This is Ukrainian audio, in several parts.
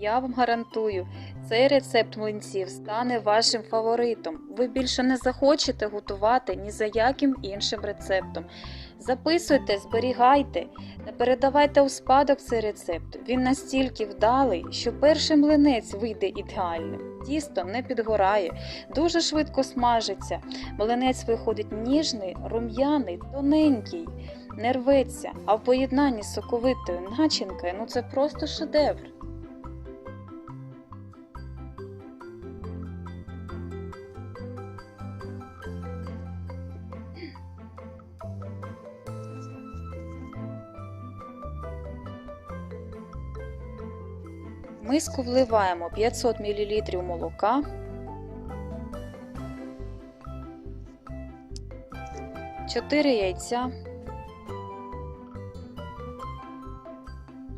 Я вам гарантую, цей рецепт млинців стане вашим фаворитом. Ви більше не захочете готувати ні за яким іншим рецептом. Записуйте, зберігайте та передавайте у спадок цей рецепт. Він настільки вдалий, що перший млинець вийде ідеальним. Тісто не підгорає, дуже швидко смажиться. Млинець виходить ніжний, рум'яний, тоненький, не рветься, а в поєднанні з соковитою начинкою ну це просто шедевр. Миску вливаємо 500 мл молока, 4 яйця,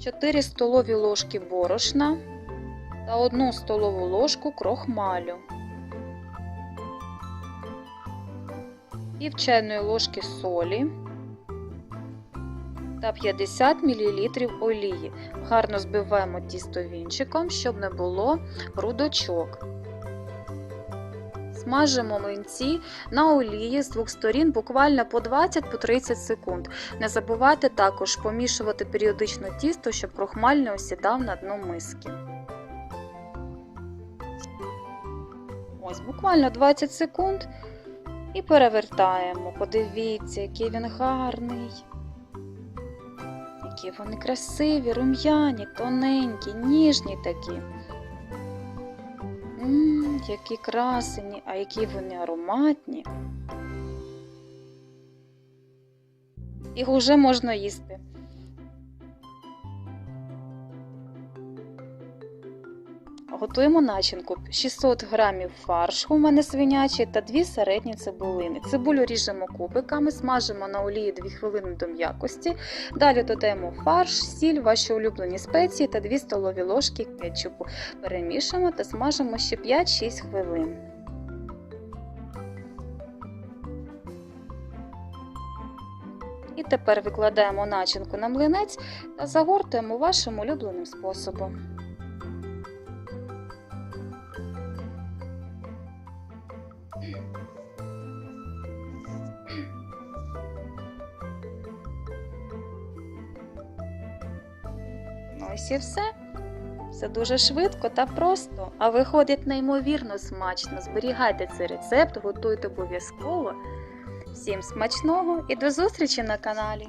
4 столові ложки борошна та 1 столову ложку крохмалю, пів чайної ложки солі та 50 мл олії. Гарно збиваємо тісто вінчиком, щоб не було грудочок. Смажимо млинці на олії з двох сторін буквально по 20-30 секунд. Не забувайте також помішувати періодично тісто, щоб крохмаль не осідав на дно миски. Ось буквально 20 секунд і перевертаємо. Подивіться, який він гарний. Які вони красиві, рум'яні, тоненькі, ніжні такі. Ммм, які красені, а які вони ароматні. Їх уже можна їсти. Готуємо начинку. 600 грамів фаршу у мене свинячий та 2 середні цибулини. Цибулю ріжемо кубиками, смажимо на олії 2 хвилини до м'якості. Далі додаємо фарш, сіль, ваші улюблені спеції та 2 столові ложки кетчупу. Перемішуємо та смажимо ще 5-6 хвилин. І тепер викладаємо начинку на млинець та загортуємо вашим улюбленим способом. Ось і все. Все дуже швидко та просто, а виходить неймовірно смачно. Зберігайте цей рецепт, готуйте обов'язково. Всім смачного і до зустрічі на каналі!